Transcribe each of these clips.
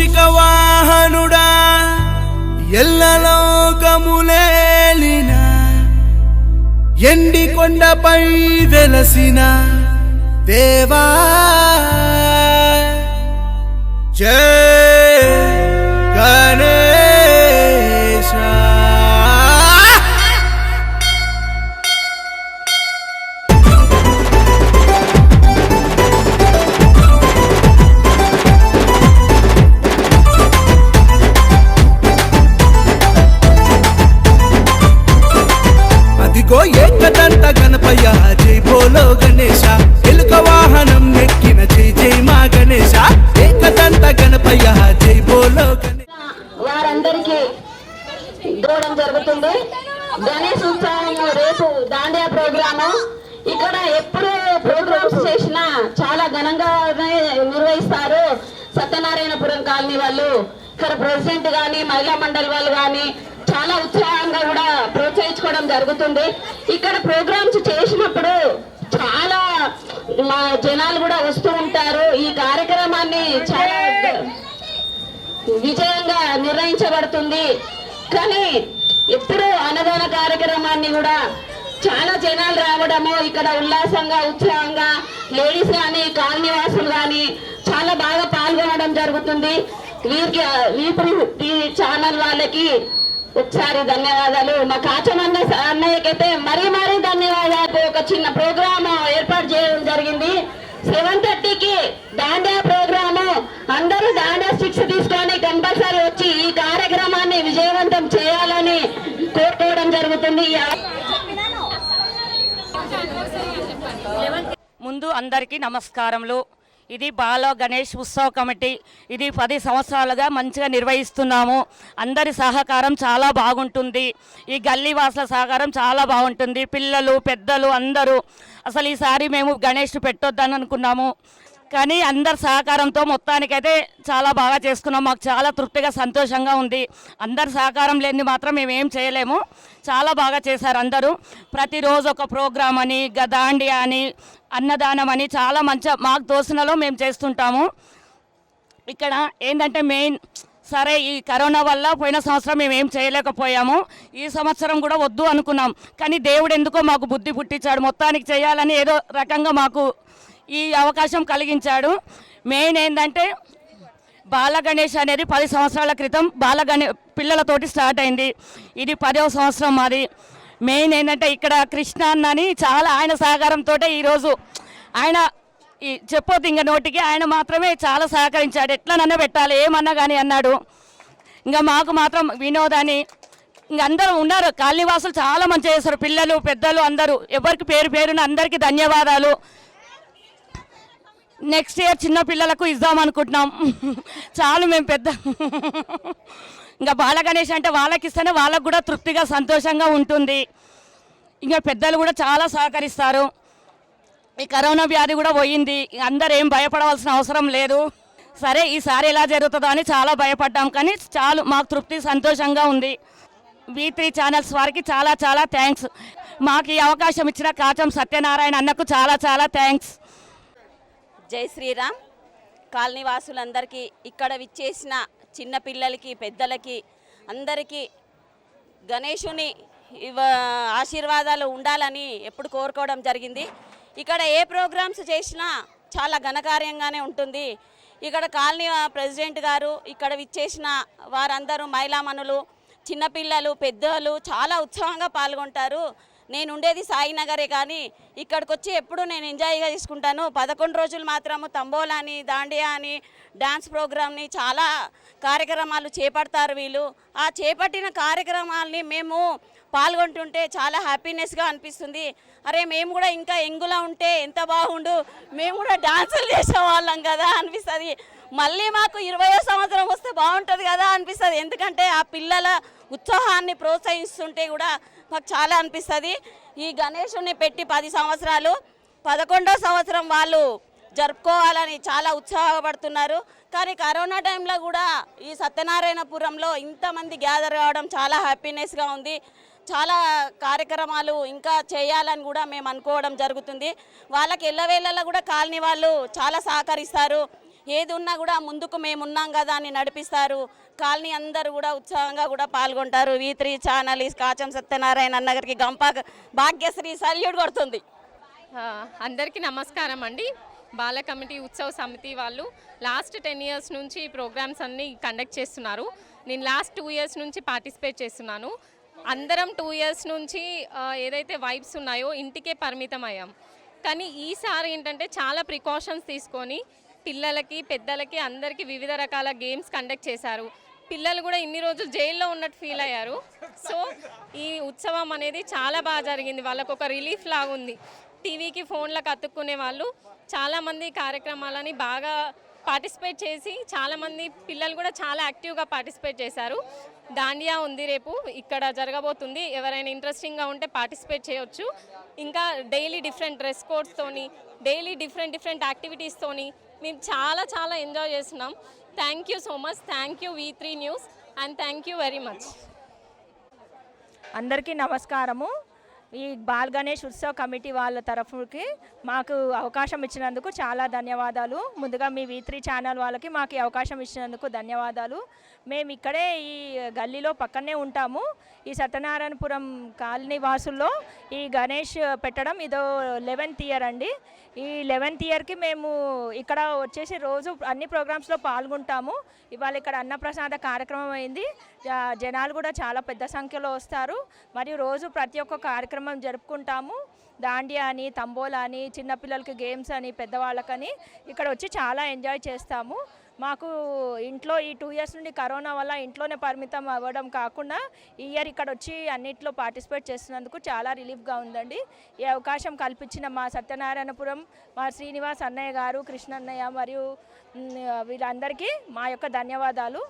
కౌశిక వాహనుడా ఎల్లలోకములేలిన ఎండి కొండపై వెలసిన దేవా. జయ జరుగుతుంది. గణేష్ ఉత్సవం రేపు దాండియా ప్రోగ్రాము. ఇక్కడ ఎప్పుడు ప్రోగ్రామ్స్ చేసినా చాలా ఘనంగా నిర్వహిస్తారు సత్యనారాయణపురం కాలనీ వాళ్ళు. ఇక్కడ ప్రెసిడెంట్ కానీ మహిళా మండలి వాళ్ళు కానీ చాలా ఉత్సాహంగా కూడా ప్రోత్సహించుకోవడం జరుగుతుంది. ఇక్కడ ప్రోగ్రామ్స్ చేసినప్పుడు చాలా మా జనాలు కూడా వస్తూ ఉంటారు. ఈ కార్యక్రమాన్ని చాలా విజయంగా నిర్ణయించబడుతుంది కానీ ఎప్పుడూ అన్నదాన కార్యక్రమాన్ని కూడా చాలా జనాలు రావడము ఇక్కడ ఉల్లాసంగా ఉత్సాహంగా లేడీస్ కానీ కాలనీవాసులు కానీ చాలా బాగా పాల్గొనడం జరుగుతుంది. వీరికి వీపురి ఛానల్ వాళ్ళకి ఒకసారి ధన్యవాదాలు. మా కాచమంద అన్నయ్యకైతే మరీ మరీ ధన్యవాదాలు. ఒక చిన్న ప్రోగ్రామ్ ఏర్పాటు చేయడం జరిగింది. సెవెన్ థర్టీకి దాండియా ప్రోగ్రాము. అందరూ దాండియా స్టిక్స్ తీసుకొని కంపల్సరీ కార్యక్రమాన్ని విజయవంతం చేయాలని కోరుకోవడం జరుగుతుంది. ముందు అందరికీ నమస్కారములు. ఇది బాల గణేష్ ఉత్సవ కమిటీ. ఇది పది సంవత్సరాలుగా మంచిగా నిర్వహిస్తున్నాము. అందరి సహకారం చాలా బాగుంటుంది. ఈ గల్లీ వాసుల సహకారం చాలా బాగుంటుంది. పిల్లలు పెద్దలు అందరూ. అసలు ఈసారి మేము గణేష్ పెట్టొద్దని అనుకున్నాము. కానీ అందరి సహకారంతో మొత్తానికైతే చాలా బాగా చేసుకున్నాం. మాకు చాలా తృప్తిగా సంతోషంగా ఉంది. అందరి సహకారం లేని మాత్రం మేము ఏం చేయలేము. చాలా బాగా చేశారు అందరూ. ప్రతిరోజు ఒక ప్రోగ్రామ్ అని గదాండియా అని అన్నదానం అని చాలా మంచి మాకు దోసనలో మేము చేస్తుంటాము. ఇక్కడ ఏంటంటే మెయిన్ సరే ఈ కరోనా వల్ల పోయిన సంవత్సరం మేము ఏం చేయలేకపోయాము. ఈ సంవత్సరం కూడా వద్దు అనుకున్నాం. కానీ దేవుడు ఎందుకో మాకు బుద్ధి పుట్టించాడు. మొత్తానికి చేయాలని ఏదో రకంగా మాకు ఈ అవకాశం కలిగించాడు. మెయిన్ ఏంటంటే బాల గణేష్ అనేది పది సంవత్సరాల క్రితం బాల గణే పిల్లలతోటి స్టార్ట్ అయింది. ఇది పదవ సంవత్సరం మాది మెయిన్ ఏంటంటే ఇక్కడ కృష్ణ అన్నని చాలా ఆయన సహకారంతో ఈరోజు ఆయన ఈ చెప్పొద్దు ఇంకా నోటికి ఆయన మాత్రమే చాలా సహకరించాడు. ఎట్లనన్నా పెట్టాలి ఏమన్నా కానీ అన్నాడు. ఇంకా మాకు మాత్రం వినోదని ఇంక అందరూ ఉన్నారు. కాలనీవాసులు చాలా మంచి చేస్తారు. పిల్లలు పెద్దలు అందరూ. ఎవరికి పేరు పేరున అందరికీ ధన్యవాదాలు. నెక్స్ట్ ఇయర్ చిన్న పిల్లలకు ఇద్దామనుకుంటున్నాం చాలు మేము పెద్ద. ఇంకా బాల గణేష్ అంటే వాళ్ళకి ఇస్తేనే వాళ్ళకు కూడా తృప్తిగా సంతోషంగా ఉంటుంది. ఇంకా పెద్దలు కూడా చాలా సహకరిస్తారు. ఈ కరోనా వ్యాధి కూడా పోయింది. అందరు ఏం భయపడవలసిన అవసరం లేదు. సరే ఈసారి ఎలా జరుగుతుందో అని చాలా భయపడ్డాం. కానీ చాలు మాకు తృప్తి సంతోషంగా ఉంది. వి త్రీ ఛానల్స్ వారికి చాలా చాలా థ్యాంక్స్ మాకు ఈ అవకాశం ఇచ్చిన కాచం సత్యనారాయణ అన్నకు చాలా చాలా థ్యాంక్స్ జై శ్రీరామ్. కాలనీ వాసులందరికీ ఇక్కడ విచ్చేసిన చిన్నపిల్లలకి పెద్దలకి అందరికీ గణేషుని ఆశీర్వాదాలు ఉండాలని ఎప్పుడు కోరుకోవడం జరిగింది. ఇక్కడ ఏ ప్రోగ్రామ్స్ చేసినా చాలా ఘనకార్యంగానే ఉంటుంది. ఇక్కడ కాలనీ ప్రెసిడెంట్ గారు ఇక్కడ విచ్చేసిన వారందరూ మహిళామణులు చిన్నపిల్లలు పెద్దలు చాలా ఉత్సాహంగా పాల్గొంటారు. నేను ఉండేది సాయినగరే కానీ ఇక్కడికి వచ్చి ఎప్పుడు నేను ఎంజాయ్గా తీసుకుంటాను. పదకొండు రోజులు మాత్రము తంబోలా అని దాండియా అని డ్యాన్స్ ప్రోగ్రామ్ని చాలా కార్యక్రమాలు చేపడతారు వీళ్ళు. ఆ చేపట్టిన కార్యక్రమాల్ని మేము పాల్గొంటుంటే చాలా హ్యాపీనెస్గా అనిపిస్తుంది. అరే మేము కూడా ఇంకా ఎంగులా ఉంటే ఎంత బాగుండు. మేము కూడా డాన్సులు చేసేవాళ్ళం కదా అనిపిస్తుంది. మళ్ళీ మాకు ఇరవయో సంవత్సరం వస్తే బాగుంటుంది కదా అనిపిస్తుంది. ఎందుకంటే ఆ పిల్లల ఉత్సాహాన్ని ప్రోత్సహిస్తుంటే కూడా మాకు చాలా అనిపిస్తుంది. ఈ గణేషుని పెట్టి పది సంవత్సరాలు పదకొండో సంవత్సరం వాళ్ళు జరుపుకోవాలని చాలా ఉత్సాహపడుతున్నారు. కానీ కరోనా టైంలో కూడా ఈ సత్యనారాయణపురంలో ఇంతమంది గ్యాదర్ కావడం చాలా హ్యాపీనెస్గా ఉంది. చాలా కార్యక్రమాలు ఇంకా చేయాలని కూడా మేము అనుకోవడం జరుగుతుంది. వాళ్ళకి ఎల్లవేళలా కూడా కాలనీ వాళ్ళు చాలా సహకరిస్తారు. ఏది ఉన్నా కూడా ముందుకు మేము ఉన్నాం కదా అని నడిపిస్తారు. కాలనీ అందరూ కూడా ఉత్సాహంగా కూడా పాల్గొంటారు. వీ త్రీ ఛానల్ ఈ కాచం సత్యనారాయణ అన్నగారికి గంపా గంప భాగ్యశ్రీ సల్యూడ్ కొడుతుంది. అందరికీ నమస్కారం అండి. బాల కమిటీ ఉత్సవ సమితి వాళ్ళు లాస్ట్ టెన్ ఇయర్స్ నుంచి ఈ ప్రోగ్రామ్స్ అన్నీ కండక్ట్ చేస్తున్నారు. నేను లాస్ట్ టూ ఇయర్స్ నుంచి పార్టిసిపేట్ చేస్తున్నాను. అందరం టూ ఇయర్స్ నుంచి ఏదైతే వైబ్స్ ఉన్నాయో ఇంటికే పరిమితం అయ్యాం కానీ ఈసారి ఏంటంటే చాలా ప్రికాషన్స్ తీసుకొని పిల్లలకి పెద్దలకి అందరికీ వివిధ రకాల గేమ్స్ కండక్ట్ చేశారు. పిల్లలు కూడా ఇన్ని రోజులు జైల్లో ఉన్నట్టు ఫీల్ అయ్యారు. సో ఈ ఉత్సవం అనేది చాలా బాగా జరిగింది. వాళ్ళకు ఒక రిలీఫ్ లాగా ఉంది. టీవీకి ఫోన్లకు అతుక్కునే వాళ్ళు చాలామంది కార్యక్రమాలని బాగా పార్టిసిపేట్ చేసి చాలామంది పిల్లలు కూడా చాలా యాక్టివ్గా పార్టిసిపేట్ చేశారు. దాండియా ఉంది రేపు. ఇక్కడ జరగబోతుంది. ఎవరైనా ఇంట్రెస్టింగ్గా ఉంటే పార్టిసిపేట్ చేయొచ్చు. ఇంకా డైలీ డిఫరెంట్ డ్రెస్ కోడ్స్తోని డైలీ డిఫరెంట్ డిఫరెంట్ యాక్టివిటీస్తోని మేము చాలా చాలా ఎంజాయ్ చేస్తున్నాం. Thank you so much thank you V three news and thank you very much అందరికీ నమస్కారము. ఈ బాల్ గణేష్ ఉత్సవ కమిటీ వాళ్ళ తరఫుకి మాకు అవకాశం ఇచ్చినందుకు చాలా ధన్యవాదాలు. ముందుగా మీ వీ త్రీ ఛానల్ వాళ్ళకి మాకు అవకాశం ఇచ్చినందుకు ధన్యవాదాలు. మేము ఇక్కడే ఈ గల్లీలో పక్కనే ఉంటాము. ఈ సత్యనారాయణపురం కాలనీ వాసుల్లో ఈ గణేష్ పెట్టడం ఇదో లెవెన్త్ ఇయర్ అండి. ఈ లెవెన్త్ ఇయర్కి మేము ఇక్కడ వచ్చేసి రోజు అన్ని ప్రోగ్రామ్స్లో పాల్గొంటాము. ఇవాళ ఇక్కడ అన్నప్రసాద కార్యక్రమం అయింది. జనాలు కూడా చాలా పెద్ద సంఖ్యలో వస్తారు. మరియు రోజు ప్రతి ఒక్క కార్యక్రమం జరుపుకుంటాము. దాండియా అని తంబోలా అని చిన్నపిల్లలకి గేమ్స్ అని పెద్దవాళ్ళకని ఇక్కడ వచ్చి చాలా ఎంజాయ్ చేస్తాము. మాకు ఇంట్లో ఈ టూ ఇయర్స్ నుండి కరోనా వల్ల ఇంట్లోనే పరిమితం అవ్వడం కాకుండా ఈ ఇయర్ ఇక్కడ వచ్చి అన్నిట్లో పార్టిసిపేట్ చేసినందుకు చాలా రిలీఫ్గా ఉందండి. ఈ అవకాశం కల్పించిన మా సత్యనారాయణపురం మా శ్రీనివాస్ అన్నయ్య గారు కృష్ణన్నయ్య మరియు వీళ్ళందరికీ మా యొక్క ధన్యవాదాలు.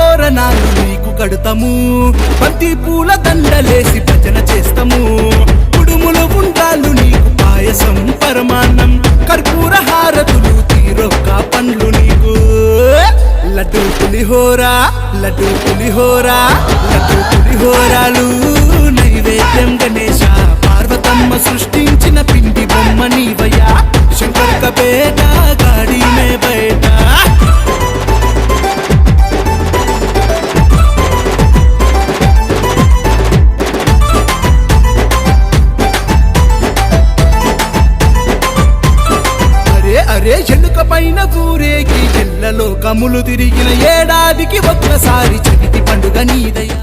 తోరణాలు నీకు కడుతాము. బంతి పూల దండలేసి భజన చేస్తాము. కుడుములు ఉండాలు నీకు పాయసం పరమాన్నం. కర్పూర హారతులు తీరొక్క పండ్లు నీకు. లడ్డు పులిహోర లడ్డు పులిహోరా ఊరేగి తిరిగిన ఏడాదికి ఒక్కసారి చవితి పండుగ నీదయ్యా.